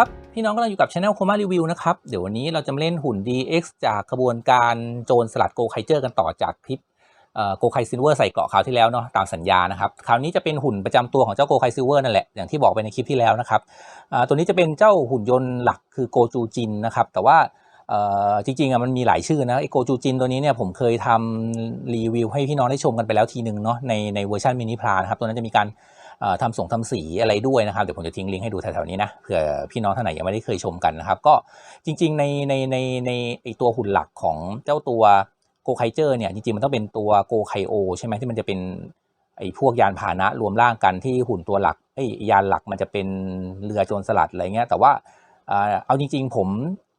ครับ พี่น้องกำลังอยู่กับช anel โคมารีวิวนะครับ เดี๋ยววันนี้เราจะมาเล่นหุ่น DX จากกระบวนการโจรสลัดโกไคเจอร์กันต่อจากคลิปโกไคซิลเวอร์ใส่เกราะคราวที่แล้วเนาะตามสัญญานะครับ คราวนี้จะเป็นหุ่นประจำตัวของเจ้าโกไคซิลเวอร์นั่นแหละ อย่างที่บอกไปในคลิปที่แล้วนะครับตัวนี้จะเป็นเจ้าหุ่นยนต์หลักคือโกจูจินนะครับ แต่ว่าจริงๆอะมันมีหลายชื่อนะไอโกจูจินตัวนี้เนี่ยผมเคยทำรีวิวให้พี่น้องได้ชมกันไปแล้วทีนึงเนาะในในเวอร์ชันมินิพลานะครับตัวนั้นจะมีการ ทำส่งทำสีอะไรด้วยนะครับเดี๋ยวผมจะทิ้งลิงก์ให้ดูแถวๆนี้นะเผื่อพี่น้องท่านไหนยังไม่ได้เคยชมกันนะครับ ก็จริงๆในในในในไอตัวหุ่นหลักของเจ้าตัวโกไคเจอร์เนี่ยจริงๆมันต้องเป็นตัวโกไคโอใช่ไหมที่มันจะเป็นไอ้พวกยานพาหนะรวมร่างกันที่หุ่นตัวหลักไอยยานหลักมันจะเป็นเรือโจรสลัดอะไรเงี้ยแต่ว่าเอาจริง ๆ ผม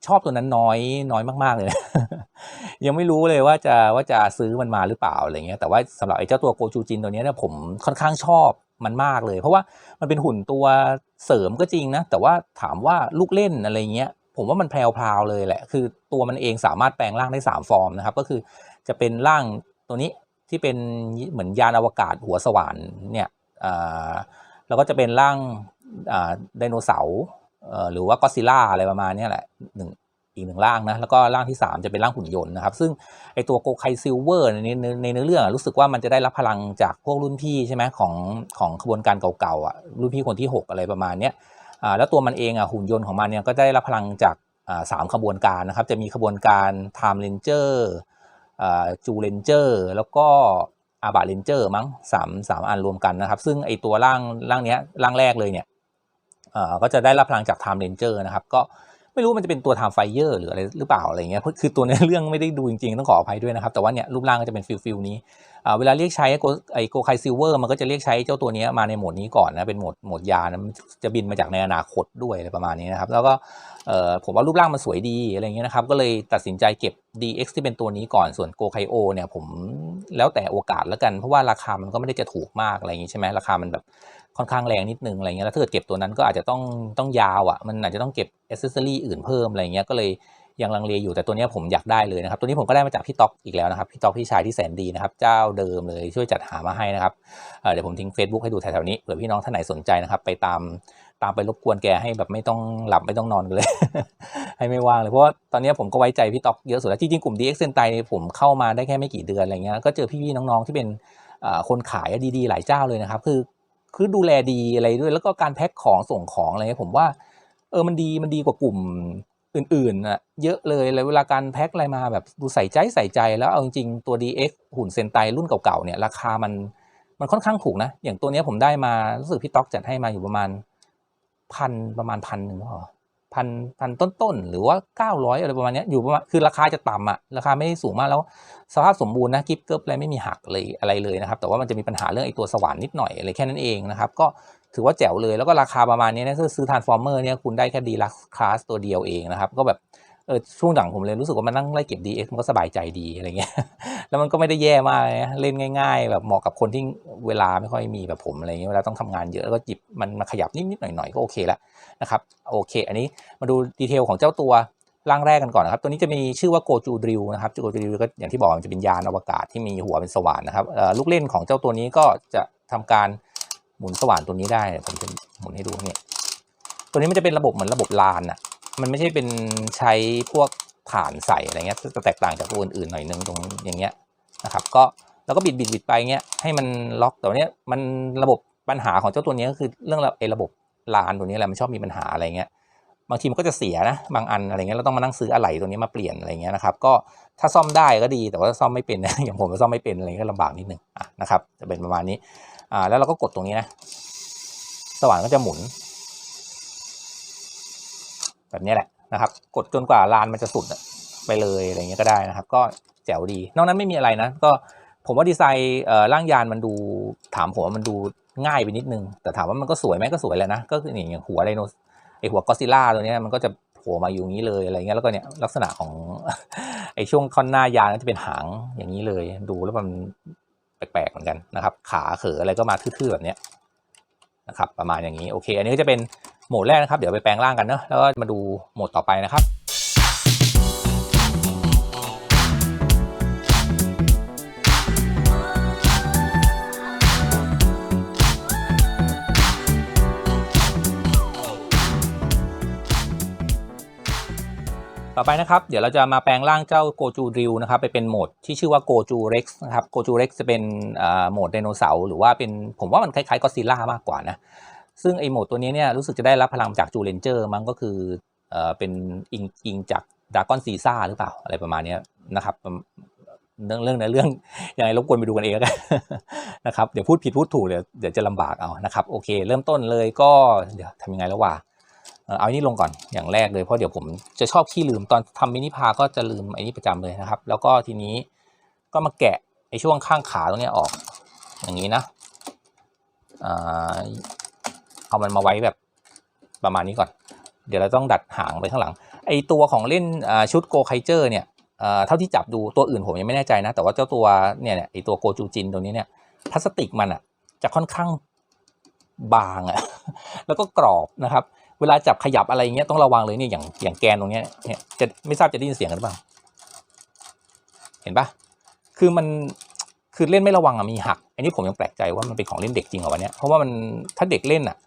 ชอบตัวนั้นน้อยน้อยมาก ๆ เลยนะยังไม่รู้เลยว่าจะว่าจะซื้อมันมาหรือเปล่าอะไรเงี้ยแต่ว่าสำหรับไอ้เจ้าตัวโกจูจินตัวเนี้เนี่ยผมค่อนข้างชอบ มันมากเลย เพราะว่ามันเป็นหุ่นตัวเสริมก็จริงนะ แต่ว่าถามว่าลูกเล่นอะไรเงี้ย ผมว่ามันแพรวๆเลยแหละ คือตัวมันเองสามารถแปลงร่างได้ 3 ฟอร์มนะครับ ก็คือจะเป็นร่างตัวนี้ที่เป็นเหมือนยานอวกาศหัวสว่านเนี่ยอ่าแล้วก็จะเป็นร่างไดโนเสาร์หรือว่าก็ซิล่าอะไรประมาณนี้แหละหนึ่ง อีกหนึ่งร่างนะแล้วก็ร่างที่ 3 จะเป็นร่างหุ่นยนต์นะครับ ซึ่งไอตัวโกไคซิลเวอร์ในในในเนื้อเรื่องรู้สึกว่ามันจะได้รับพลังจากพวกรุ่นพี่ใช่ไหมของของขบวนการเก่าๆอะรุ่นพี่คนที่ 6 อะไรประมาณเนี้ยอ่าแล้วตัวมันเองอะหุ่นยนต์ของมันเนี่ยก็ได้รับพลังจากอ่าสามขบวนการนะครับ จะมีขบวนการ Time Ranger อ่าจูเลนเจอร์แล้วก็อาบาเลนเจอร์มั้งสามสามอันรวมกันนะครับ ซึ่งไอตัวร่างร่างเนี้ยร่างแรกเลยเนี่ยอ่าก็จะได้รับพลังจาก Time Ranger นะครับก็ ไม่รู้มันจะเป็นตัวทำไฟเยอร์หรืออะไรหรือเปล่าอะไรเงี้ยคือตัวในเรื่องไม่ได้ดูจริงๆต้องขออภัยด้วยนะครับแต่ว่าเนี่ยรูปร่างก็จะเป็นฟิลฟิลนี้ เวลาเรียกใช้โกไอโกไคซิลเวอร์มันก็จะเรียกใช้เจ้าตัวนี้มาในโหมดนี้ก่อนนะ เป็นโหมดโหมดยานะจะบินมาจากในอนาคตด้วยอะไรประมาณนี้นะครับ แล้วก็ผมว่ารูปร่างมันสวยดีอะไรเงี้ยนะครับ ก็เลยตัดสินใจเก็บ DX ที่เป็นตัวนี้ก่อนส่วนโกไคโอเนี่ยผมแล้วแต่โอกาสแล้วกัน เพราะว่าราคามันก็ไม่ได้จะถูกมากอะไรอย่างงี้ใช่ไหมราคามันแบบค่อนข้างแรงนิดนึงอะไรเงี้ยแล้วถ้าเกิดเก็บตัวนั้นก็อาจจะต้องต้องยาวอะมันอาจจะต้องเก็บอ c เซสซอรี่อื่นเพิ่มอะไรเงี้ยก็เลย ยังลังเลอยู่แต่ตัวนี้ผมอยากได้เลยนะครับ ตัวนี้ผมก็ได้มาจากพี่ต๊อกอีกแล้วนะครับพี่ต๊อกพี่ชายที่แสนดีนะครับ เจ้าเดิมเลยช่วยจัดหามาให้นะครับเเดี๋ยวผมทิ้ง Facebook ให้ดูแถวๆนี้เผื่อพี่น้องท่านไหนสนใจนะครับ ไปตามตามไปรบกวนแกให้แบบไม่ต้องหลับไม่ต้องนอนกันเลย ให้ไม่ว่างเลยเพราะว่าตอนนี้ผมก็ไว้ใจพี่ต๊อกเยอะสุดแล้วจริงๆกลุ่ม DX เซนไตผมเข้ามาได้แค่ไม่กี่เดือนอะไรเงี้ยก็เจอพี่ๆน้องๆที่เป็นคนขายดีๆ หลายเจ้าเลยนะครับ คือคือดูแลดีอะไรด้วย แล้วก็การแพ็คของส่งของอะไรผมว่าเออมันดีมันดีกว่ากลุ่ม อื่นๆอะเยอะเลยแล้วเวลาการแพ็คอะไรมาแบบดูใส่ใจใส่ใจแล้วเอาจริงๆตัว DX หุ่นเซนไตรุ่นเก่าๆเนี่ยราคามันมันค่อนข้างถูกนะ อย่างตัวนี้ผมได้มารู้สึกพี่ต๊อกจัดให้มาอยู่ประมาณพันประมาณพันหนึ่งพอพันพันต้นๆหรือว่าเก้าร้อยอะไรประมาณนี้อยู่ประมาณคือราคาจะต่ำอะราคาไม่สูงมากแล้วสภาพสมบูรณ์นะกิฟเกิบอะไรไม่มีหักเลยอะไรเลยนะครับ แต่ว่ามันจะมีปัญหาเรื่องไอ้ตัวสว่านนิดหน่อยอะไรแค่นั้นเองนะครับ ก็ ถือว่าแจ๋วเลยแล้วก็ราคาประมาณนี้นะซื้อทานฟอร์เมอร์เนี่ยคุณได้แค่ดีลักคลาสตัวเดียวเองนะครับ ก็แบบเออช่วงหลังผมเลยรู้สึกว่ามันนั่งไล่เก็บ DX มันก็สบายใจดีอะไรเงี้ย แล้วมันก็ไม่ได้แย่มากนะเล่นง่ายๆ แบบเหมาะกับคนที่เวลาไม่ค่อยมีแบบผมอะไรเงี้ยเวลาต้องทำงานเยอะแล้วก็จิบมันมาขยับนิดๆหน่อยๆก็โอเคแล้วนะครับโอเค อันนี้มาดูดีเทลของเจ้าตัวร่างแรกกันก่อนนะครับ ตัวนี้จะมีชื่อว่าโกจูดริวนะครับโกจูดริวก็อย่างที่บอกมันจะเป็นยานอวกาศที่มีหัวเป็นสว่านนะครับลูกเล่นของเจ้าตัวนี้ก็จะทำการ หมุนสว่านตัวนี้ได้ผมจะหมุนให้ดูเนี่ยตัวนี้มันจะเป็นระบบเหมือนระบบลานอะ มันไม่ใช่เป็นใช้พวกฐานใส่อะไรเงี้ยจะแตกต่างจากตัวอื่นๆหน่อยนึงตรงอย่างเงี้ยนะครับ ก็แล้วก็บิดบิดบิดไปเงี้ยให้มันล็อกแต่ว่าเนี้ยมันระบบปัญหาของเจ้าตัวนี้ก็คือเรื่องไอ้ระบบลานตัวนี้แหละมันชอบมีปัญหาอะไรเงี้ยบางทีมันก็จะเสียนะบางอันอะไรเงี้ยเราต้องมานั่งซื้ออะไหล่ตัวนี้มาเปลี่ยนอะไรเงี้ยนะครับก็ถ้าซ่อมได้ก็ดีแต่ว่าซ่อมไม่เป็นนะอย่างผมก็ซ่อมไม่เป็นอะไรเงี้ยก็ลำบากนิดนึงอะนะครับจะเป็นประมาณนี้ อ่าแล้วเราก็กดตรงนี้นะ สว่านก็จะหมุน แบบนี้แหละนะครับ กดจนกว่าลานมันจะสุดไปเลยอะไรเงี้ยก็ได้นะครับ ก็แจ๋วดี นอกนั้นไม่มีอะไรนะ ก็ผมว่าดีไซน์ร่างยานมันดูถามผมว่ามันดูง่ายไปนิดนึง แต่ถามว่ามันก็สวยไหมก็สวยแหละนะ ก็คืออย่างหัวไดโนไอหัวก็ซิล่าตัวนี้มันก็จะโผล่มาอยู่างนี้เลยอะไรเงี้ยแล้วก็เนี่ยลักษณะของไอช่วงท่อนหน้ายางก็จะเป็นหางอย่างนี้เลย ดูแล้วมัน แปลกๆเหมือนกันนะครับ ขาเขออะไรก็มาทื่อๆแบบนี้นะครับ ประมาณอย่างนี้โอเค อันนี้ก็จะเป็นโหมดแรกนะครับ เดี๋ยวไปแปลงร่างกันเนาะแล้วก็มาดูโหมดต่อไปนะครับ ต่อไปนะครับ เดี๋ยวเราจะมาแปลงร่างเจ้าโกจูริวนะครับไปเป็นโหมดที่ชื่อว่าโกจูเร็กซ์นะครับโกจูเร็กซ์จะเป็นโหมดไดโนเสาร์หรือว่าเป็นผมว่ามันคล้ายๆก็ซิล่ามากกว่านะซึ่งไอโหมดตัวนี้เนี่ยรู้สึกจะได้รับพลังจากจูเลนเจอร์มั้งก็คือเอ่อเป็นอิงอิงจากดากอนซีซ่าหรือเปล่าอะไรประมาณนี้นะครับเรื่องเรื่องในเรื่องยังไงรบกวนไปดูกันเองกันนะครับเดี๋ยวพูดผิดพูดถูกเดี๋ยวเดี๋ยวจะลำบากเอานะครับโอเค เริ่มต้นเลยก็เดี๋ยวทำยังไงแล้ววะ เอาอันนี้ลงก่อนอย่างแรกเลยเพราะเดี๋ยวผมจะชอบขี้ลืมตอนทำมินิพาก็จะลืมอ้นี่ประจำเลยนะครับ แล้วก็ทีนี้ก็มาแกะไอ้ช่วงข้างขาตรงนี้ออก อย่างนี้นะเอามันมาไว้แบบประมาณนี้ก่อน เดี๋ยวเราต้องดัดหางไปข้างหลัง ไอตัวของเล่นชุดโกไคเจอร์เนี่ยเท่าที่จับดูตัวอื่นผมยังไม่แน่ใจนะ แต่ว่าเจ้าตัวเนี่ยไอตัวโกจูจินตัวนี้เนี่ยพลาสติกมันอะจะค่อนข้างบางอะแล้วก็กรอบนะครับ เวลาจับขยับอะไรเงี้ยต้องระวังเลยเนี่ยอย่างอย่างแกนตรงเนี้ยเนี่ยจะไม่ทราบจะได้ยินเสียงกันหรือเปล่าเห็นปะคือมันคือเล่นไม่ระวังอะมีหัก อันนี้ผมยังแปลกใจว่ามันเป็นของเล่นเด็กจริงเหรอวะเนี่ยเพราะว่ามันถ้าเด็กเล่นอะ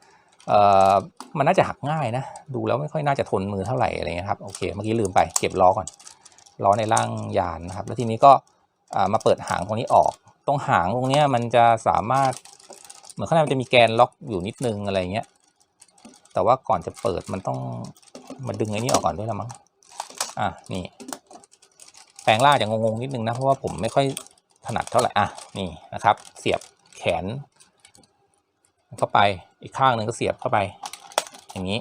เอ่อมันน่าจะหักง่ายนะ ดูแล้วไม่ค่อยน่าจะทนมือเท่าไหร่อะไรเงี้ยครับโอเคเมื่อกี้ลืมไปเก็บล้อก่อนล้อในร่างยานนะครับ แล้วทีนี้ก็มาเปิดหางตรงนี้ออก ตรงหางตรงเนี้ยมันจะสามารถ เหมือนข้างในมันจะมีแกนล็อกอยู่นิดนึงอะไรเงี้ย แต่ว่าก่อนจะเปิดมันต้องมาดึงไอ้นี้ออกก่อนด้วยละมั้ง อะ นี่ แปลงล่าจะงงๆนิดนึงนะ เพราะว่าผมไม่ค่อยถนัดเท่าไหร่ อะ นี่นะครับ เสียบแขน เข้าไป อีกข้างหนึ่งก็เสียบเข้าไป อย่างนี้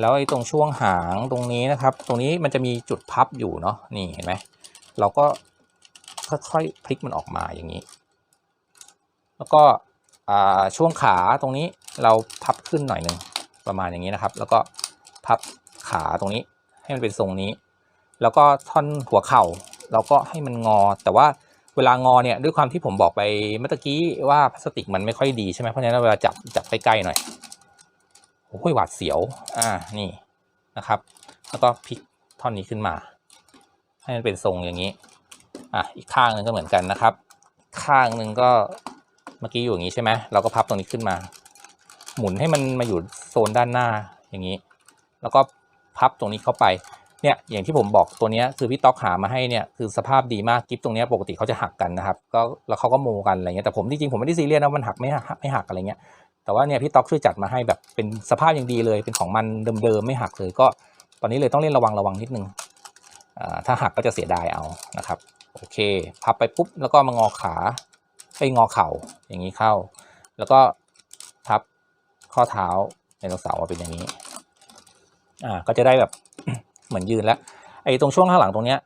แล้วไอ้ตรงช่วงหางตรงนี้นะครับ ตรงนี้มันจะมีจุดพับอยู่เนาะ นี่เห็นไหม เราก็ค่อยๆพลิกมันออกมาอย่างนี้ แล้วก็อ่าช่วงขาตรงนี้ เราพับขึ้นหน่อยหนึ่งประมาณอย่างนี้นะครับ แล้วก็พับขาตรงนี้ให้มันเป็นทรงนี้ แล้วก็ท่อนหัวเข่าเราก็ให้มันงอ แต่ว่าเวลางอเนี่ยด้วยความที่ผมบอกไปเมื่อกี้ว่าพลาสติกมันไม่ค่อยดีใช่ไหมเพราะฉะนั้นเวลาจับจับใกล้ๆหน่อยโอ้ยหวาดเสียวอ่านี่นะครับ แล้วก็พลิกท่อนนี้ขึ้นมา ให้มันเป็นทรงอย่างนี้อะอีกข้างหนึงก็เหมือนกันนะครับ ข้างหนึ่งก็เมื่อกี้อยู่อย่างนี้ใช่ไหมเราก็พับตรงนี้ขึ้นมา หมุนให้มันมาอยู่โซนด้านหน้าอย่างนี้ แล้วก็พับตรงนี้เข้าไปเนี่ยอย่างที่ผมบอกตัวนี้คือพี่ต๊อกหามาให้เนี่ยคือสภาพดีมากกิฟตรงนี้ปกติเขาจะหักกันนะครับก็แล้วเขาก็โมกันอะไรเงี้ยแต่ผมจริงๆผมไม่ได้ซีเรียสนะมันหักไม่หักไม่หักอะไรเงี้ยแต่ว่าเนี่ยพี่ต๊อกช่วยจัดมาให้แบบเป็นสภาพอย่างดีเลยเป็นของมันเดิมๆไม่หักเลยก็ ตอนนี้เลยต้องเล่นระวังระวังนิดนึงอ่าถ้าหักก็จะเสียดายเอานะครับโอเค พับไปปุ๊บแล้วก็มางอขาไปงอเข่าอย่างนี้เข้า แล้วก็ ข้อเท้าไดโนเสาร์เป็นอย่างนี้ อ่า ก็จะได้แบบเหมือนยืนแล้วไอ้ตรงช่วงข้างหลังตรงเนี้ย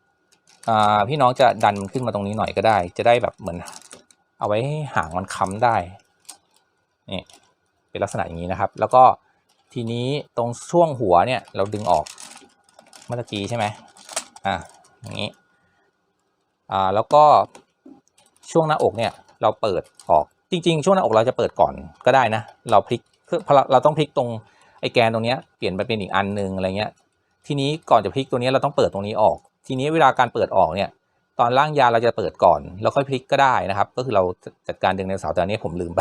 อ่าพี่น้องจะดันมันขึ้นมาตรงนี้หน่อยก็ได้ จะได้แบบเหมือน เอาไว้ให้หางมันค้ำได้นี่เป็นลักษณะอย่างนี้นะครับ แล้วก็ทีนี้ตรงช่วงหัวเนี่ยเราดึงออกเมื่อกี้ใช่ไหมอ่าอย่างนี้อ่าแล้วก็ช่วงหน้าอกเนี่ยเราเปิดออกจริง ๆ ช่วงหน้าอกเราจะเปิดก่อนก็ได้นะ เราพลิก คือเพราะเราต้องพลิกตรงไอ้แกนตรงเนี้ยเปลี่ยนไปเป็นอีกอันหนึ่งอะไรเงี้ย ทีนี้ก่อนจะพลิกตัวนี้เราต้องเปิดตรงนี้ออก ทีนี้เวลาการเปิดออกเนี่ย ตอนล่างยาเราจะเปิดก่อน แล้วค่อยพลิกก็ได้นะครับ ก็คือเราจัดการดึงในเสาร์แต่อันนี้ผมลืมไป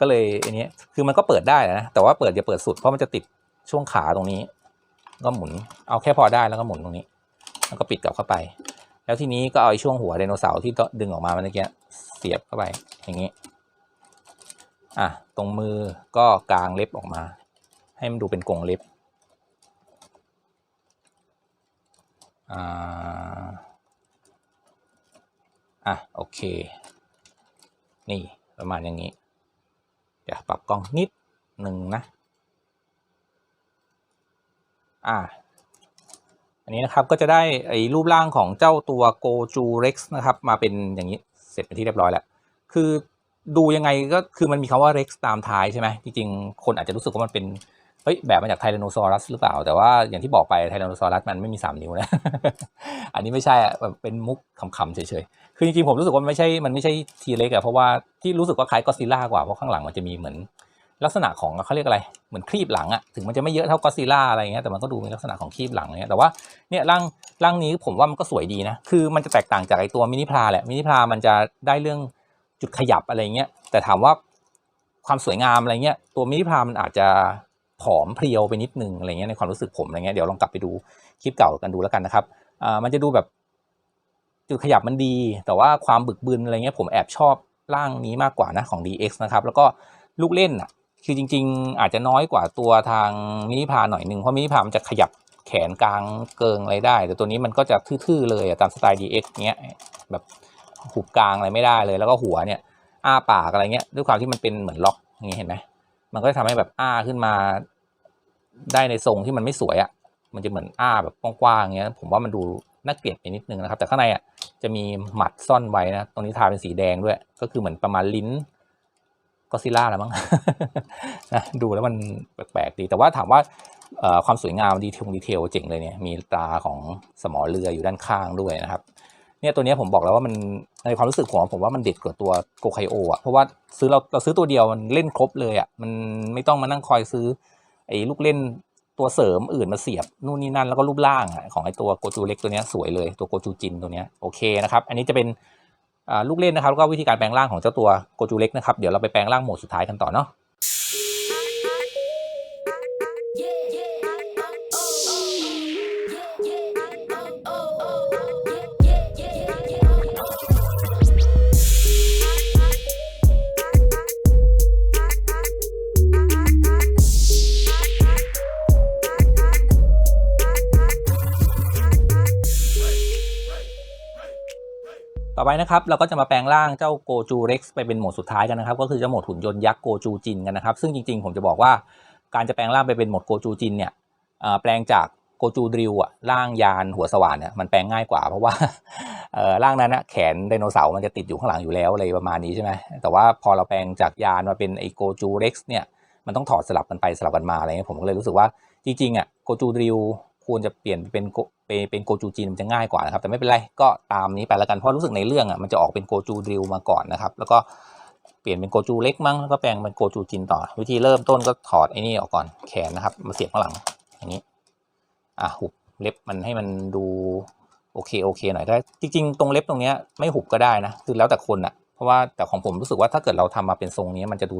ก็เลยอันนี้คือมันก็เปิดได้นะแต่ว่าเปิดอย่าเปิดสุดเพราะมันจะติดช่วงขาตรงนี้ ก็หมุนเอาแค่พอได้แล้วก็หมุนตรงนี้ แล้วก็ปิดกลับเข้าไป แล้วทีนี้ก็เอาไอช่วงหัวไดโนเสาร์ที่ดึงออกมาเมื่อกี้เสียบเข้าไปอย่างนี้ อะตรงมือก็กางเล็บออกมา ให้มันดูเป็นกรงเล็บอ่าอะโอเค นี่ประมาณอย่างนี้ เดี๋ยวปรับกล้องนิดหนึ่งนะ อ่าอันนี้นะครับก็จะได้ไอ้รูปร่างของเจ้าตัวโกจูเร็กซ์นะครับ มาเป็นอย่างนี้เสร็จเป็นที่เรียบร้อยแล้ว คือ ดูยังไงก็คือมันมีคำว่า rex ตามท้ายใช่ไหมจริงๆ คนอาจจะรู้สึกว่ามันเป็นเฮ้ยแบบมาจากไทแรนโนซอรัสหรือเปล่า แต่ว่าอย่างที่บอกไปไทแรนโนซอรัสมันไม่มี 3 นิ้วนะ อันนี้ไม่ใช่อะแบบเป็นมุกขำๆเฉยๆ คือจริงๆ ผมรู้สึกว่ามันไม่ใช่มันไม่ใช่ทีเล็กอะเพราะว่าที่รู้สึกว่าคล้ายก็ซิล่ากว่าเพราะข้างหลังมันจะมีเหมือนลักษณะของเขาเรียกอะไรเหมือนครีบหลังอะถึงมันจะไม่เยอะเท่าก็ซิล่าอะไรเงี้ยแต่มันก็ดูมีลักษณะของครีบหลังอะไรเงี้ยแต่ว่าเนี่ยร่างร่างนี้ผมว่ามันก็สวยดีนะคือมันจะแตกต่างจากไอตัวมินิพลาแหละมินิพลามันจะได้เรื่อง จุดขยับอะไรเงี้ยแต่ถามว่าความสวยงามอะไรเงี้ยตัวมินิพามันอาจจะผอมเพรียวไปนิดนึงอะไรเงี้ยในความรู้สึกผมอะไรเงี้ยเดี๋ยวลองกลับไปดูคลิปเก่ากันดูแล้วกันนะครับอ่ามันจะดูแบบจุดขยับมันดี แต่ว่าความบึกบึนอะไรเงี้ยผมแอบชอบร่างนี้มากกว่านะของ DX นะครับแล้วก็ลูกเล่นอะคือจริง ๆ อาจจะน้อยกว่าตัวทางมินิพาหน่อยนึงเพราะมินิพามันจะขยับแขนกลางเกิงอะไรได้ แต่ตัวนี้มันก็จะทื่อๆเลยตามสไตล์ DX เงี้ยแบบ หุบกลางอะไรไม่ได้เลย แล้วก็หัวเนี่ย อ้าปากอะไรเงี้ย ด้วยความที่มันเป็นเหมือนล็อกอย่างเงี้ยเห็นไหมมันก็จะทำให้แบบอ้าขึ้นมาได้ในทรงที่มันไม่สวยอะ่ะ มันจะเหมือนอ้าแบบกว้างๆอย่างเงี้ย ผมว่ามันดูน่าเกลียดไปนิดนึงนะครับ แต่ข้างในอะ่ะจะมีหมัดซ่อนไว้นะ ตรงนี้ทาเป็นสีแดงด้วย ก็คือเหมือนประมาณลิ้นก็ซิล่าแล้วมั้งนะดูแล้วมันแปลกๆดี แต่ว่าถามว่าเอ่อความสวยงามดีเทลดีเทลเจ๋งเลยเนี่ย มีตาของสมอเรืออยู่ด้านข้างด้วยนะครับ เนี่ยตัวนี้ผมบอกแล้วว่ามันในความรู้สึกผมผมว่ามันเด็ดกว่าตัวโกไคโออะเพราะว่าซื้อเราเราซื้อตัวเดียวมันเล่นครบเลยอะมันไม่ต้องมานั่งคอยซื้อไอ้ลูกเล่นตัวเสริมอื่นมาเสียบนู่นนี่นั่นแล้วก็รูปร่างอของไอ้ตัวโกจูเล็กตัวนี้สวยเลยตัวโกจูจินตัวนี้โอเคนะครับอันนี้จะเป็นลูกเล่นนะครับแล้วก็วิธีการแปลงร่างของเจ้าตัวโกจูเล็กนะครับเดี๋ยวเราไปแปลงร่างโหมดสุดท้ายกันต่อเนาะ ต่อไปนะครับเราก็จะมาแปลงร่างเจ้าโกจูเร็กซ์ไปเป็นโหมดสุดท้ายกันนะครับ ก็คือเจ้าโหมดหุ่นยนต์ยักษ์โกจูจินกันนะครับ ซึ่งจริงๆ ผมจะบอกว่าการจะแปลงร่างไปเป็นโหมดโกจูจินเนี่ยแปลงจากโกจูดริวอะร่างยานหัวสว่านเนี่ยมันแปลงง่ายกว่า เพราะว่าร่างนั้นนะแขนไดโนเสาร์มันจะติดอยู่ข้างหลังอยู่แล้วอะไรประมาณนี้ใช่ไหมแต่ว่าพอเราแปลงจากยานมาเป็นไอโกจูเร็กซ์เนี่ยมันต้องถอดสลับกันไปสลับกันมาอะไรเงี้ยผมก็เลยรู้สึกว่าจริงๆอะโกจูดริว ควรจะเปลี่ยนเป็นเป็นโกจูจินมันจะง่ายกว่านะครับ แต่ไม่เป็นไรก็ตามนี้ไปแล้วกันเพราะรู้สึกในเรื่องอะมันจะออกเป็นโกจูดริวมาก่อนนะครับ แล้วก็เปลี่ยนเป็นโกจูเล็กมั้งแล้วก็แปลงเป็นโกจูจินต่อ วิธีเริ่มต้นก็ถอดไอ้นี่ออกก่อนแขนนะครับ มาเสียบข้างหลังอย่างนี้อะหุบเล็บมันให้มันดูโอเคโอเคหน่อยได้จริง ๆ ตรงเล็บตรงเนี้ยไม่หุบก็ได้นะคือแล้วแต่คนอะเพราะว่าแต่ของผมรู้สึกว่าถ้าเกิดเราทำมาเป็นทรงนี้มันจะดู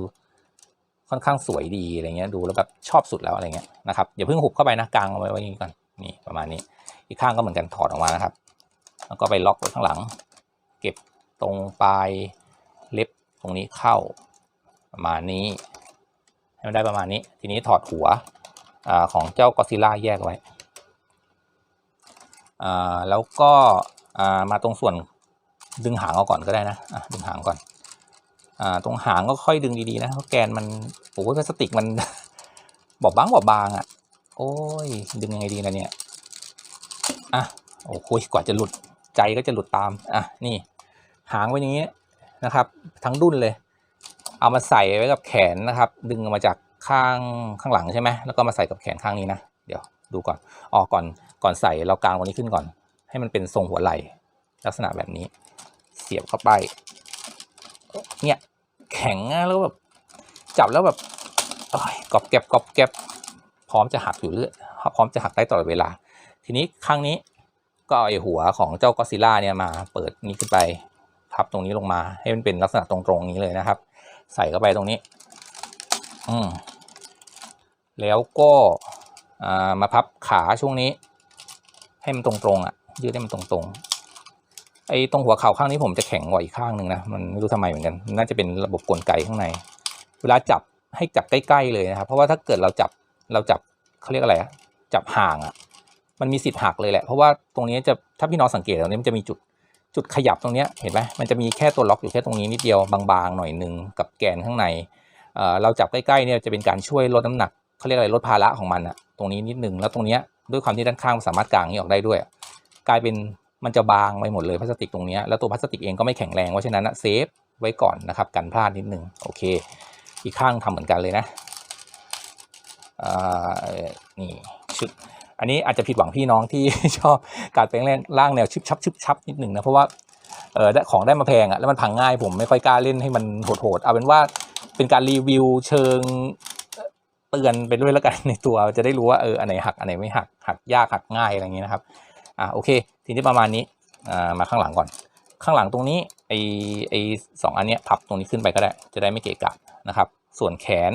ค่อนข้างสวยดีอะไรเงี้ยดูแล้วแบบชอบสุดแล้วอะไรเงี้ยนะครับอย่าเพิ่งหุบเข้าไปนะกางเอาไว้ไว้นี้ก่อนนี่ประมาณนี้อีกข้างก็เหมือนกันถอดออกมานะครับ แล้วก็ไปล็อกไว้ข้างหลัง เก็บตรงปลายเล็บตรงนี้เข้าประมาณนี้ให้มันได้ประมาณนี้ ทีนี้ถอดหัวอของเจ้ากอซิล่าแยกไว้อ่าแล้วก็อ่ามาตรงส่วนดึงหางเอาก่อนก็ได้นะะดึงหางก่อน ตรงหางก็ค่อยดึงดีๆนะเพราะแกนมันโอ้ยพลาสติกมัน บอบบางบอบบางอะ โอ้ย ดึงยังไงดีนะเนี่ยอะโอ้โหกว่าจะหลุดใจก็จะหลุดตามอะนี่ หางไว้อย่างนี้นะครับ ทั้งดุนเลย เอามาใส่ไว้กับแขนนะครับ ดึงออกมาจากข้างข้างหลังใช่ไหมแล้วก็มาใส่กับแขนข้างนี้นะเดี๋ยวดูก่อนอ๋อก่อนก่อนใส่เรากางวันนี้ขึ้นก่อน ให้มันเป็นทรงหัวไหล่ลักษณะแบบนี้ เสียบเข้าไป เนี่ย แข็งอะแล้วแบบจับแล้วแบบกรอบแกบกรอบแกบพร้อมจะหักอยู่เรื่อยพร้อมจะหักได้ตลอดเวลา ทีนี้ครั้งนี้ก็เอาไอหัวของเจ้ากอซิล่าเนี่ยมาเปิดนี้ขึ้นไปพับตรงนี้ลงมา ให้มันเป็นลักษณะตรงๆนี้เลยนะครับ ใส่เข้าไปตรงนี้ อืมแล้วก็อ่ามาพับขาช่วงนี้ ให้มันตรงๆอะยืดให้มันตรงๆ ไอ้ตรงหัวเข่าข้างนี้ผมจะแข็งกว่าอีกข้างหนึ่งนะมันไม่รู้ทำไมเหมือนกัน น่าจะเป็นระบบกลไกข้างใน เวลาจับให้จับใกล้ๆเลยนะครับ เพราะว่าถ้าเกิดเราจับเราจับเขาเรียกอะไรอะจับห่างอะมันมีสิทธิ์หักเลยแหละ เพราะว่าตรงนี้จะถ้าพี่น้องสังเกตตรงนี้มันจะมีจุดจุดขยับตรงนี้เห็นไหมมันจะมีแค่ตัวล็อกอยู่แค่ตรงนี้นิดเดียวบางๆหน่อยหนึ่งกับแกนข้างในเเราจับใกล้ๆเนี่ยจะเป็นการช่วยลดน้ำหนักเขาเรียกอะไรลดภาระของมันอะตรงนี้นิดนึงแล้วตรงเนี้ยด้วยความที่ด้านข้างสามารถกางนี้ออกได้ด้วย กลายเป็น มันจะบางไปหมดเลยพลาสติกตรงนี้แล้วตัวพลาสติกเองก็ไม่แข็งแรงเพราะฉะนั้นเซฟไว้ก่อนนะครับกันพลาดนิดนึงโอเค อีกข้างทำเหมือนกันเลยนะนี่ชุดอันนี้อาจจะผิดหวังพี่น้องที่ชอบการแปลงร่างแนวชึบชับชึบชับนิดหนึ่งนะเพราะว่าเออได้ของได้มาแพงอะแล้วมันพังง่ายผมไม่ค่อยกล้าเล่นให้มันโหดๆเอาเป็นว่าเป็นการรีวิวเชิงเตือนไปด้วยแล้วกันในตัวจะได้รู้ว่าเอออันไหนหักอันไหนไม่หักหักยากหักง่ายอะไรอย่างนี้นะครับ อะโอเค ทีนี้ประมาณนี้อ่ามาข้างหลังก่อน ข้างหลังตรงนี้ไอไอสองอันเนี้ยพับตรงนี้ขึ้นไปก็ได้ จะได้ไม่เกะกะนะครับ ส่วนแขน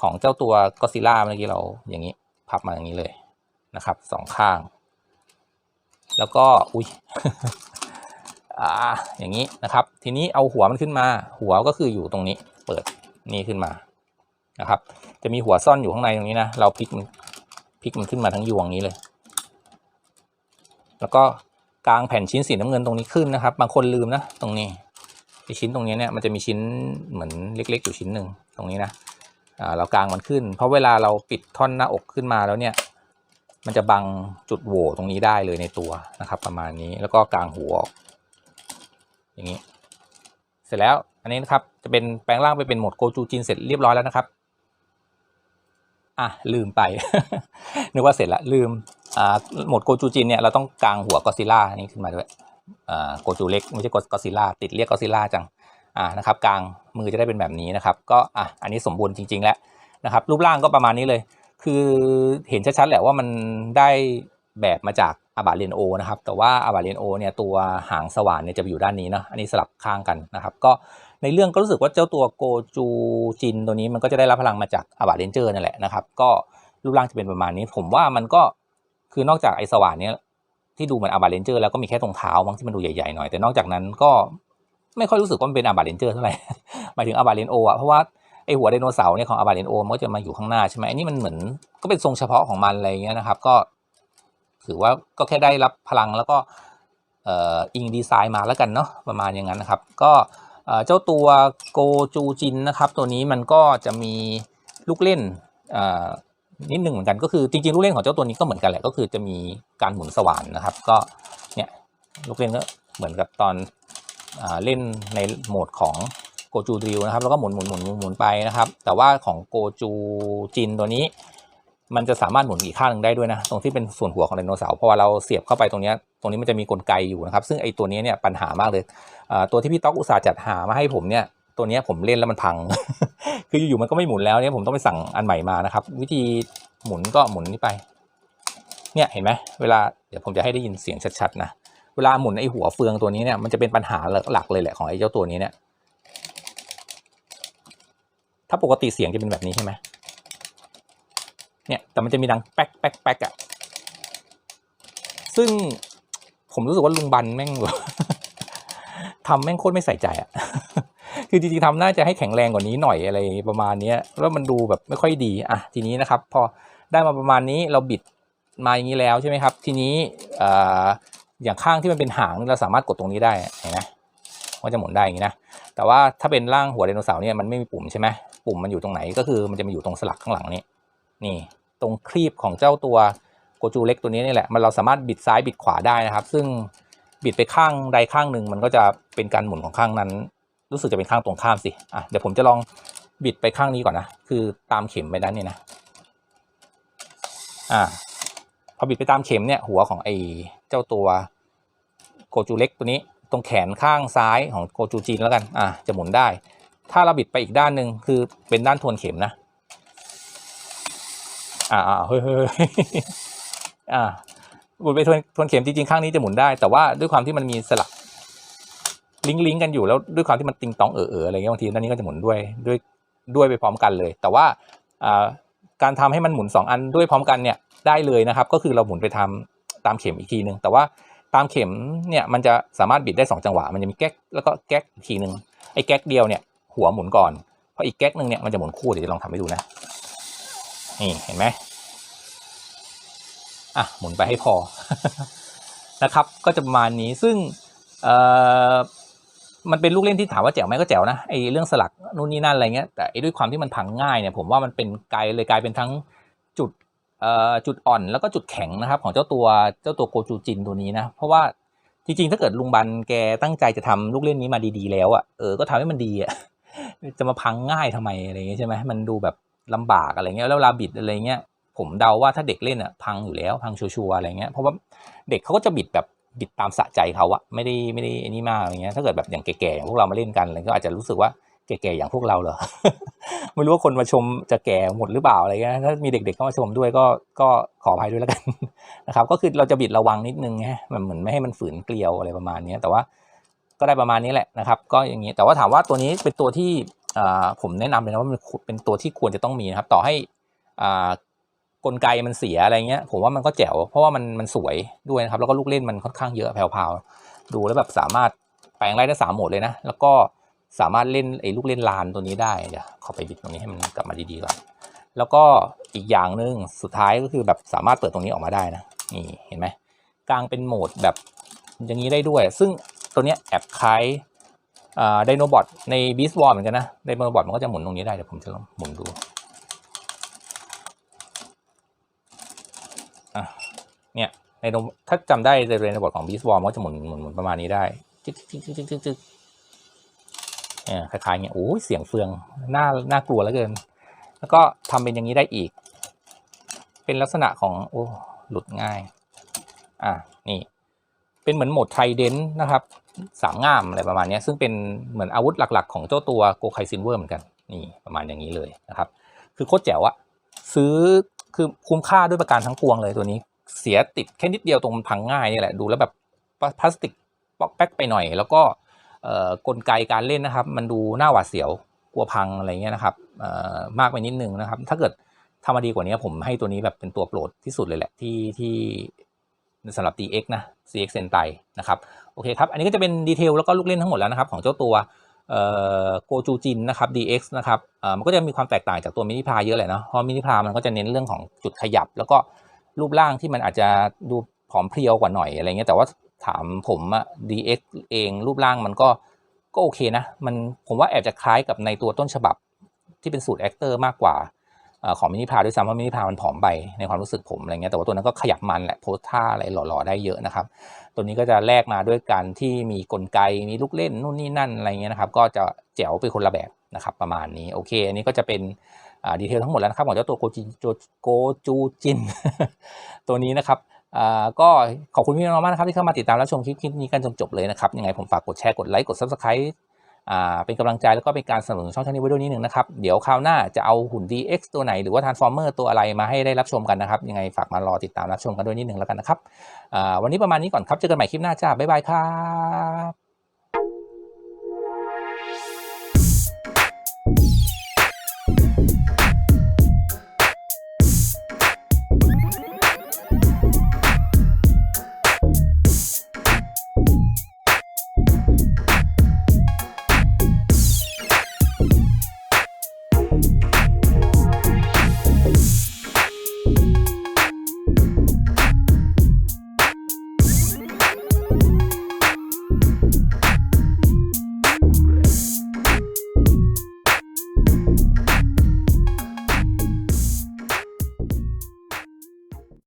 ของเจ้าตัวก็ซิล่าเมื่อกี้เราอย่างนี้พับมาอย่างนี้เลยนะครับสองข้าง แล้วก็อุ้ยอ่าอย่างนี้นะครับ ทีนี้เอาหัวมันขึ้นมา หัวก็คืออยู่ตรงนี้เปิดนี่ขึ้นมานะครับ จะมีหัวซ่อนอยู่ข้างในตรงนี้นะเราพลิกมันพลิกมันขึ้นมาทั้งยวงนี้เลย แล้วก็กางแผ่นชิ้นสีน้ำเงินตรงนี้ขึ้นนะครับ บางคนลืมนะตรงนี้ไอชิ้นตรงนี้เนี่ยมันจะมีชิ้นเหมือนเล็กๆอยู่ชิ้นหนึ่งตรงนี้นะอ่าเรากางมันขึ้น เพราะเวลาเราปิดท่อนหน้าอกขึ้นมาแล้วเนี่ย มันจะบังจุดโหว่ตรงนี้ได้เลยในตัวนะครับ ประมาณนี้แล้วก็กางหัวออกอย่างนี้ เสร็จแล้วอันนี้นะครับจะเป็นแปลงร่างไปเป็นโหมดโกจูจินเสร็จเรียบร้อยแล้วนะครับอะลืมไป นึกว่าเสร็จละลืม หมดโกจูจินเนี่ยเราต้องกางหัวกอซิล่านี่ขึ้นมาด้วยโกจูเล็กไม่ใช่กอซิล่าติดเรียกกอซิล่าจังอ่านะครับกางมือจะได้เป็นแบบนี้นะครับ ก็อะอันนี้สมบูรณ์จริง ๆ แล้วนะครับ รูปร่างก็ประมาณนี้เลย คือเห็นชัดๆแหละว่ามันได้แบบมาจากอาบาเรนโอนะครับ แต่ว่าอาบาเรนโอเนี่ยตัวหางสว่านเนี่ยจะอยู่ด้านนี้เนาะอันนี้สลับข้างกันนะครับ ก็ในเรื่องก็รู้สึกว่าเจ้าตัวโกจูจินตัวนี้มันก็จะได้รับพลังมาจากอาบาเรนเจอร์นั่นแหละนะครับ ก็รูปร่างจะเป็นประมาณนี้ ผมว่ามันก็ คือนอกจากไอสว่านเนี่ยที่ดูเหมือนอาบาเรนเจอร์แล้วก็มีแค่ตรงเท้ามั้งที่มันดูใหญ่ๆหน่อยแต่นอกจากนั้นก็ไม่ค่อยรู้สึกว่ามันเป็นอาบาเรนเจอร์เท่าไหร่หมายถึงอาบาเรนโออะเพราะว่าไอหัวไดโนเสาร์เนี่ยของอาบาเรนโอมันก็จะมาอยู่ข้างหน้าใช่ไหมอันนี้มันเหมือนก็เป็นทรงเฉพาะของมันอะไรเงี้ยนะครับ ก็ถือว่าก็แค่ได้รับพลังแล้วก็เอ่ออิงดีไซน์มาแล้วกันเนาะประมาณอย่างนั้นนะครับ ก็เอ่อเจ้าตัวโกจูจินนะครับ ตัวนี้มันก็จะมีลูกเล่นเอ่อ นิดหนึ่งเหมือนกันก็คือจริงๆ ลูกเล่นของเจ้าตัวนี้ก็เหมือนกันแหละก็คือจะมีการหมุนสว่านนะครับ ก็เนี่ยลูกเล่นก็เหมือนกับตอนอเล่นในโหมดของโกจูดริวนะครับแล้วก็หมุนหมุนหมุนหมุนไปนะครับ แต่ว่าของโกจูจินตัวนี้ มันจะสามารถหมุนอีกข้างหนึ่งได้ด้วยนะ ตรงที่เป็นส่วนหัวของไดโนเสาร์เพราะว่าเราเสียบเข้าไปตรงนี้ตรงนี้มันจะมีกลไกอยู่นะครับ ซึ่งไอ้ตัวนี้เนี่ยปัญหามากเลยตัวที่พี่ต๊อกอุตส่าห์จัดหามาให้ผมเนี่ย ตัวนี้ผมเล่นแล้วมันพัง คืออยู่ๆมันก็ไม่หมุนแล้วเนี่ยผมต้องไปสั่งอันใหม่มานะครับ วิธีหมุนก็หมุนนี่ไป เนี่ยเห็นไหมเวลาเดี๋ยวผมจะให้ได้ยินเสียงชัดๆนะเวลาหมุนไอ้หัวเฟืองตัวนี้เนี่ยมันจะเป็นปัญหาหลักเลยแหละของไอ้เจ้าตัวนี้เนี่ย ถ้าปกติเสียงจะเป็นแบบนี้ใช่ไหมเนี่ยแต่มันจะมีดังแป๊กแป๊กแป๊กอะซึ่งผมรู้สึกว่าลุงบันแม่งทำแม่งโคตรไม่ใส่ใจอะ คือจริงๆทำน่าจะให้แข็งแรงกว่านี้หน่อยอะไรประมาณเนี้ยแล้วมันดูแบบไม่ค่อยดีอะทีนี้นะครับ พอได้มาประมาณนี้เราบิดมาอย่างนี้แล้วใช่ไหมครับ ทีนี้เอ่ออย่างข้างที่มันเป็นหางเราสามารถกดตรงนี้ได้เห็นไหมว่าจะหมุนได้อย่างนี้นะแต่ว่าถ้าเป็นร่างหัวไดโนเสาร์เนี่ยมันไม่มีปุ่มใช่ไหมปุ่มมันอยู่ตรงไหนก็คือมันจะมาอยู่ตรงสลักข้างหลังนี้นี่ ตรงครีบของเจ้าตัวโกจูเล็กตัวนี้นี่แหละมันเราสามารถบิดซ้ายบิดขวาได้นะครับ ซึ่งบิดไปข้างใดข้างหนึ่งมันก็จะเป็นการหมุนของข้างนั้น รู้สึกจะเป็นข้างตรงข้ามสิอะเดี๋ยวผมจะลองบิดไปข้างนี้ก่อนนะ คือตามเข็มไปด้านนี้นะ อ่า พอบิดไปตามเข็มเนี่ย หัวของไอ้เจ้าตัวโกจูเล็กตัวนี้ ตรงแขนข้างซ้ายของโกจูจีนแล้วกัน อะจะหมุนได้ ถ้าเราบิดไปอีกด้านหนึ่งคือเป็นด้านทวนเข็มนะ อ่าเฮ้ยเฮ้ยอ่าหมุนไปทวนทวนเข็มจริงๆข้างนี้จะหมุนได้ แต่ว่าด้วยความที่มันมีสลัก ลิงก์ลิงก์กันอยู่แล้วด้วยความที่มันติงตองเออเอออะไรเงี้ยบางทีด้านนี้ก็จะหมุนด้วยด้วยด้วยไปพร้อมกันเลย แต่ว่าการทำให้มันหมุนสองอันด้วยพร้อมกันเนี่ยได้เลยนะครับ ก็คือเราหมุนไปทำตามเข็มอีกทีหนึ่งแต่ว่าตามเข็มเนี่ยมันจะสามารถบิดได้สองจังหวะ มันจะมีแก๊กแล้วก็แก๊กอีกทีหนึ่งไอ้แก๊กเดียวเนี่ยหัวหมุนก่อนพออีกแก๊กหนึ่งเนี่ยมันจะหมุนคู่เดี๋ยวจะลองทำให้ดูนะนี่เห็นไหมอะหมุนไปให้พอนะครับ ก็จะประมาณนี้ซึ่งเอ่อ มันเป็นลูกเล่นที่ถามว่าแจ๋วไหมก็แจ๋วนะไอ้เรื่องสลักนู่นนี่นั่นอะไรเงี้ยแต่ไอ้ด้วยความที่มันพังง่ายเนี่ยผมว่ามันเป็นกลายเลยกลายเป็นทั้งจุดเอ่อจุดอ่อนแล้วก็จุดแข็งนะครับ ของเจ้าตัวเจ้าตัวโกจูจินตัวนี้นะ เพราะว่าจริงๆ ถ้าเกิดลุงบันแกตั้งใจจะทำลูกเล่นนี้มาดีๆ แล้วอะ่ะเออก็ทำให้มันดีอะ่ะจะมาพังง่ายทำไมอะไรเงี้ยใช่ไหมมันดูแบบลำบากอะไรเงี้ยแล้วลาบิดอะไรเงี้ยผมเดาว่าถ้าเด็กเล่นอะ่ะพังอยู่แล้วพังชัวร์อะไรเงี้ยเพราะว่าเด็กเขาก็จะบิดแบบ บิดตามสะใจเขาอะไม่ได้ไม่ได้อันนี้มากอะไรเงี้ยถ้าเกิดแบบอย่างแก่ๆอย่างพวกเรามาเล่นกันอะไรก็อาจจะรู้สึกว่าแก่ๆอย่างพวกเราเหรอไม่รู้ว่าคนมาชมจะแก่หมดหรือเปล่าอะไรเงี้ยถ้ามีเด็กๆเข้ามาชมด้วยก็ก็ขออภัยด้วยแล้วกันนะครับ ก็คือเราจะบิดระวังนิดนึงไงมันเหมือนไม่ให้มันฝืนเกลียวอะไรประมาณนี้แต่ว่าก็ได้ประมาณนี้แหละนะครับ ก็อย่างนี้แต่ว่าถามว่าตัวนี้เป็นตัวที่ผมแนะนำเลยนะว่ามันเป็นตัวที่ควรจะต้องมีนะครับ ต่อให้อ่า กลไกมันเสียอะไรเงี้ย ผมว่ามันก็แจ๋ว เพราะว่ามันมันสวยด้วยนะครับ แล้วก็ลูกเล่นมันค่อนข้างเยอะแผ่วๆดูแล้วแบบสามารถแปลงไล่ได้สามโหมดเลยนะ แล้วก็สามารถเล่นไอ้ลูกเล่นลานตัวนี้ได้เดี๋ยวขอไปบิดตรงนี้ให้มันกลับมาดีๆก่อนแล้วก็อีกอย่างหนึ่งสุดท้ายก็คือแบบสามารถเปิดตรงนี้ออกมาได้นะนี่เห็นไหมกลางเป็นโหมดแบบอย่างนี้ได้ด้วย ซึ่งตัวเนี้ยแอบคล้ายไดโนบอทในบีสวอร์เหมือนกันนะไดโนบอทมันก็จะหมุนตรงนี้ได้เดี๋ยวผมจะลองหมุนดูอะ เนี่ยในถ้าจำได้ในเรนบอทของบีสวอร์มก็จะหมุนหมุนหมุนประมาณนี้ได้จึ๊กจึ๊กจึ๊กจึ๊กจึ๊กเนี่ยคล้ายๆเงี้ยโอ้ยเสียงเฟืองน่าน่ากลัวเหลือเกิน แล้วก็ทำเป็นอย่างนี้ได้อีก เป็นลักษณะของโอ้หลุดง่าย อะนี่เป็นเหมือนโหมดไทเดนนะครับสามง่ามอะไรประมาณนี้ซึ่งเป็นเหมือนอาวุธหลัก ๆ ของเจ้าตัวโกไคซินเวอร์เหมือนกันนี่ประมาณอย่างนี้เลยนะครับ คือโคตรแจ๋วอะซื้อ คือคุ้มค่าด้วยประการทั้งปวงเลยตัวนี้ เสียติดแค่นิดเดียวตรงมันพังง่ายนี่แหละดูแล้วแบบพลาสติกปอกแป๊กไปหน่อย แล้วก็กลไกการเล่นนะครับ มันดูหน่าหวาดเสียวกลัวพังอะไรเงี้ยนะครับมากไปนิดนึงนะครับ ถ้าเกิดทำมาดีกว่านี้ผมให้ตัวนี้แบบเป็นตัวโปรดที่สุดเลยแหละที่ที่สำหรับ DX นะ CX Sentai นะครับ โอเคครับ อันนี้ก็จะเป็นดีเทลแล้วก็ลูกเล่นทั้งหมดแล้วนะครับ ของเจ้าตัว โกจูจินนะครับ DX นะครับมันก็จะมีความแตกต่างจากตัวมินิพาเยอะเลยเนาะเพราะมินิพามันก็จะเน้นเรื่องของจุดขยับ แล้วก็รูปร่างที่มันอาจจะดูผอมเพรียวกว่าหน่อยอะไรเงี้ยแต่ว่าถามผมอะ DX เองรูปร่างมันก็ก็โอเคนะมันผมว่าแอบจะคล้ายกับในตัวต้นฉบับที่เป็นสูตรแอคเตอร์มากกว่า ของมินิพาวด้วยซ้ำเพราะมินิพาวมันผอมไปในความรู้สึกผมอะไรเงี้ยแต่ว่าตัวนั้นก็ขยับมันแหละโพสท่าอะไรหล่อๆได้เยอะนะครับ ตัวนี้ก็จะแลกมาด้วยการที่มีกลไกมีลูกเล่นนู่นนี่นั่นอะไรเงี้ยนะครับ ก็จะแจ๋วไปคนละแบบนะครับ ประมาณนี้โอเค อันนี้ก็จะเป็นดีเทลทั้งหมดแล้วนะครับของเจ้าตัวโกจิโกจูจิน ตัวนี้นะครับก็ขอบคุณพี่น้องมากนะครับที่เข้ามาติดตามรับชมคลิปนี้กันจนจบเลยนะครับยังไงผมฝากกดแชร์กดไลค์กด subscribe เป็นกำลังใจแล้วก็เป็นการสนับสนุนช่องทางนี้ไว้ด้วยนิดนึงนะครับ เดี๋ยวคราวหน้าจะเอาหุ่น DX ตัวไหนหรือว่า Transformer ตัวอะไรมาให้ได้รับชมกันนะครับ ยังไงฝากมารอติดตามรับชมกันด้วยนิดนึงแล้วกันนะครับวันนี้ประมาณนี้ก่อนครับ เจอกันใหม่คลิปหน้าจ้าบ๊ายบายครับ